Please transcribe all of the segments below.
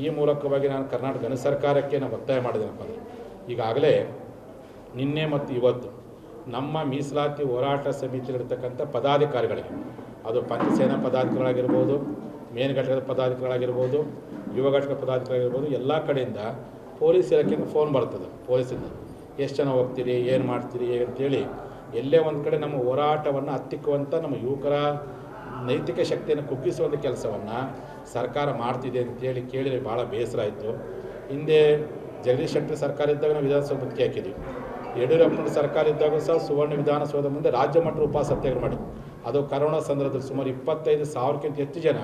ಈ ಮೂಲಕವಾಗಿ ನಾನು ಕರ್ನಾಟಕ ಸರ್ಕಾರಕ್ಕೆ ನಾನು ಒತ್ತಾಯ ಮಾಡಿದ್ದೇನಪ್ಪ ಅಂದರೆ, ಈಗಾಗಲೇ ನಿನ್ನೆ ಮತ್ತು ಇವತ್ತು ನಮ್ಮ ಮೀಸಲಾತಿ ಹೋರಾಟ ಸಮಿತಿಯಲ್ಲಿರ್ತಕ್ಕಂಥ ಪದಾಧಿಕಾರಿಗಳಿಗೆ, ಅದು ಪಂಚಸೇನಾ ಪದಾಧಿಕಾರಿಗಳಾಗಿರ್ಬೋದು, ಮೇಲ್ಘಟಕದ ಪದಾಧಿಕಾರಿಗಳಾಗಿರ್ಬೋದು, ಯುವ ಘಟಕ ಪದಾಧಿಕಾರಿಗಳಿರ್ಬೋದು ಎಲ್ಲ ಕಡೆಯಿಂದ ಪೊಲೀಸ್ ಇಲಾಖೆಯಿಂದ ಫೋನ್ ಬರ್ತದೆ, ಪೊಲೀಸಿಂದ. ಎಷ್ಟು ಜನ ಹೋಗ್ತೀರಿ, ಏನು ಮಾಡ್ತೀರಿ ಅಂತೇಳಿ ಎಲ್ಲೇ ಒಂದು ಕಡೆ ನಮ್ಮ ಹೋರಾಟವನ್ನು ಹತ್ತಿಕ್ಕುವಂಥ ನಮ್ಮ ಯುವಕರ ನೈತಿಕ ಶಕ್ತಿಯನ್ನು ಕುಗ್ಗಿಸುವಂಥ ಕೆಲಸವನ್ನು ಸರ್ಕಾರ ಮಾಡ್ತಿದೆ ಅಂತೇಳಿ ಕೇಳಿದರೆ ಭಾಳ ಬೇಸರ ಆಯಿತು. ಹಿಂದೆ ಜಗದೀಶ್ ಶೆಟ್ಟರ್ ಸರ್ಕಾರ ಇದ್ದಾಗ ನಾವು ವಿಧಾನಸೌಧಕ್ಕೆ ಹಾಕಿದ್ವಿ. ಯಡಿಯೂರಪ್ಪನ ಸರ್ಕಾರ ಇದ್ದಾಗ ಸಹ ಸುವರ್ಣ ವಿಧಾನಸೌಧ ಮುಂದೆ ರಾಜ್ಯ ಮಟ್ಟದ ಉಪವಾಸ ಸತ್ಯಾಗ್ರಹ ಮಾಡಿ ಅದು ಕರೋನಾ ಸಂದರ್ಭದಲ್ಲಿ ಸುಮಾರು ಇಪ್ಪತ್ತೈದು ಸಾವಿರಕ್ಕಿಂತ ಹೆಚ್ಚು ಜನ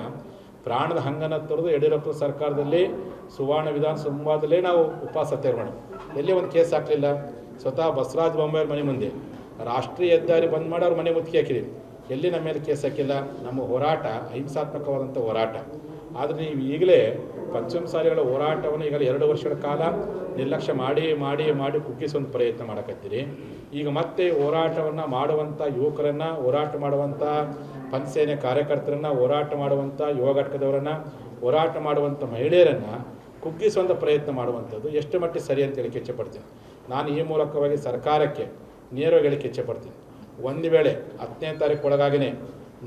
ಪ್ರಾಣದ ಹಂಗನ ತೊರೆದು ಯಡಿಯೂರಪ್ಪನ ಸರ್ಕಾರದಲ್ಲಿ ಸುವರ್ಣ ವಿಧಾನಸೌಧ ಮುಂಭಾಗದಲ್ಲೇ ನಾವು ಉಪವಾಸ ಸತ್ಯಾಗ್ರಹ ಮಾಡಿ ಎಲ್ಲಿ ಒಂದು ಕೇಸ್ ಹಾಕಲಿಲ್ಲ. ಸ್ವತಃ ಬಸವರಾಜ ಬೊಮ್ಮಾಯಿಯವ್ರ ಮನೆ ಮುಂದೆ ರಾಷ್ಟ್ರೀಯ ಹೆದ್ದಾರಿ ಬಂದ್ ಮಾಡಿ ಅವ್ರ ಮನೆ ಮುತ್ತಿಗೆ ಹಾಕಿದ್ದೀವಿ ಎಲ್ಲಿ ನಮ್ಮ ಮೇಲೆ ಕೇಸ್ ಹಾಕಿಲ್ಲ? ನಮ್ಮ ಹೋರಾಟ, ಅಹಿಂಸಾತ್ಮಕವಾದಂಥ ಹೋರಾಟ. ಆದರೆ ನೀವು ಈಗಲೇ ಪಂಚಮಸಾಲಿಗಳ ಹೋರಾಟವನ್ನು ಈಗಲೇ ಎರಡು ವರ್ಷಗಳ ಕಾಲ ನಿರ್ಲಕ್ಷ್ಯ ಮಾಡಿ ಮಾಡಿ ಮಾಡಿ ಕುಗ್ಗಿಸುವಂಥ ಪ್ರಯತ್ನ ಮಾಡಕತ್ತೀರಿ. ಈಗ ಮತ್ತೆ ಹೋರಾಟವನ್ನು ಮಾಡುವಂಥ ಯುವಕರನ್ನು, ಹೋರಾಟ ಮಾಡುವಂಥ ಪಂಚಸೇನೆ ಕಾರ್ಯಕರ್ತರನ್ನು, ಹೋರಾಟ ಮಾಡುವಂಥ ಯುವ ಘಟಕದವರನ್ನು, ಹೋರಾಟ ಮಾಡುವಂಥ ಮಹಿಳೆಯರನ್ನು ಕುಗ್ಗಿಸುವಂಥ ಪ್ರಯತ್ನ ಮಾಡುವಂಥದ್ದು ಎಷ್ಟು ಮಟ್ಟಿಗೆ ಸರಿ ಅಂತ ಹೇಳಿಕೆ ಇಚ್ಛೆಪಡ್ತೀನಿ ನಾನು ಈ ಮೂಲಕವಾಗಿ ಸರ್ಕಾರಕ್ಕೆ ನೇರವಾಗಿ ಹೇಳಿಕೆ ಇಚ್ಛೆಪಡ್ತೀನಿ ಒಂದು ವೇಳೆ ಹತ್ತನೇ ತಾರೀಕು ಒಳಗಾಗಿನೇ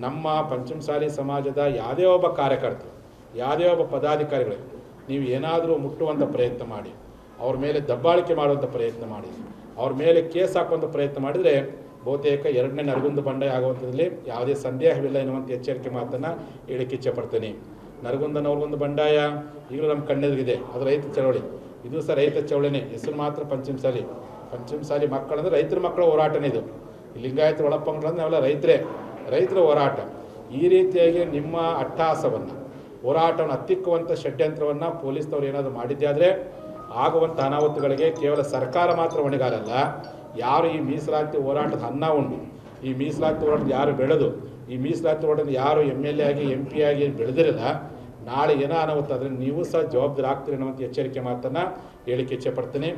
ನಮ್ಮ ಪಂಚಮಸಾಲಿ ಸಮಾಜದ ಯಾವುದೇ ಒಬ್ಬ ಕಾರ್ಯಕರ್ತರು, ಯಾವುದೇ ಒಬ್ಬ ಪದಾಧಿಕಾರಿಗಳು, ನೀವು ಏನಾದರೂ ಮುಟ್ಟುವಂಥ ಪ್ರಯತ್ನ ಮಾಡಿ, ಅವ್ರ ಮೇಲೆ ದಬ್ಬಾಳಿಕೆ ಮಾಡುವಂಥ ಪ್ರಯತ್ನ ಮಾಡಿ, ಅವ್ರ ಮೇಲೆ ಕೇಸ್ ಹಾಕುವಂಥ ಪ್ರಯತ್ನ ಮಾಡಿದರೆ ಬಹುತೇಕ ಎರಡನೇ ನರಗುಂದ ಬಂಡಾಯ ಆಗುವಂಥದ್ರಲ್ಲಿ ಯಾವುದೇ ಸಂದೇಹವಿಲ್ಲ ಎನ್ನುವಂಥ ಎಚ್ಚರಿಕೆ ಮಾತನ್ನು ಹೇಳಿಕ್ಕೆ ನರಗುಂದ ನವರಗುಂದ ಬಂಡಾಯ, ಈಗಲೂ ನಮ್ಮ ಕಣ್ಣೆದುರಿಗಿದೆ ಅದು ರೈತ ಚಳವಳಿ. ಇದು ಸಹ ರೈತ ಚಳವಳಿನೇ, ಹೆಸರು ಮಾತ್ರ ಪಂಚಮಸಾಲಿ. ಪಂಚಮಸಾಲಿ ಮಕ್ಕಳಂದ್ರೆ ರೈತರ ಮಕ್ಕಳ ಹೋರಾಟನೇ ಇದು. ಲಿಂಗಾಯತ ಒಳಪಂಗಡ ನಾವೆಲ್ಲ ರೈತರೇ, ರೈತರ ಹೋರಾಟ. ಈ ರೀತಿಯಾಗಿ ನಿಮ್ಮ ಅಟ್ಟಹಾಸವನ್ನು ಹೋರಾಟವನ್ನು ಹತ್ತಿಕ್ಕುವಂಥ ಷಡ್ಯಂತ್ರವನ್ನು ಪೊಲೀಸ್ನವ್ರು ಏನಾದರೂ ಮಾಡಿದ್ದೆ ಆದರೆ ಆಗುವಂಥ ಅನಾಹುತಗಳಿಗೆ ಕೇವಲ ಸರ್ಕಾರ ಮಾತ್ರ ಹೊಣೆಗಾರಲ್ಲ, ಯಾರು ಈ ಮೀಸಲಾತಿ ಹೋರಾಟದ ಅನ್ನ ಉಂಡು, ಈ ಮೀಸಲಾತಿ ಹೋರಾಟದ ಯಾರು ಬೆಳೆದು, ಈ ಮೀಸಲಾತಿ ಹೋರಾಟದ ಯಾರು ಎಂ ಎಲ್ ಎ ಆಗಿ, ಎಂ ಪಿ ಆಗಿ ಬೆಳೆದಿರಲ್ಲ, ನಾಳೆ ಏನೋ ಅನಾಹುತ ಆದರೆ ನೀವು ಸಹ ಜವಾಬ್ದಾರಿ ಆಗ್ತೀರಿ ಅನ್ನೋಂಥ ಎಚ್ಚರಿಕೆ ಮಾತನ್ನು ಹೇಳಿಕೆ ಇಚ್ಛೆ ಪಡ್ತೀನಿ.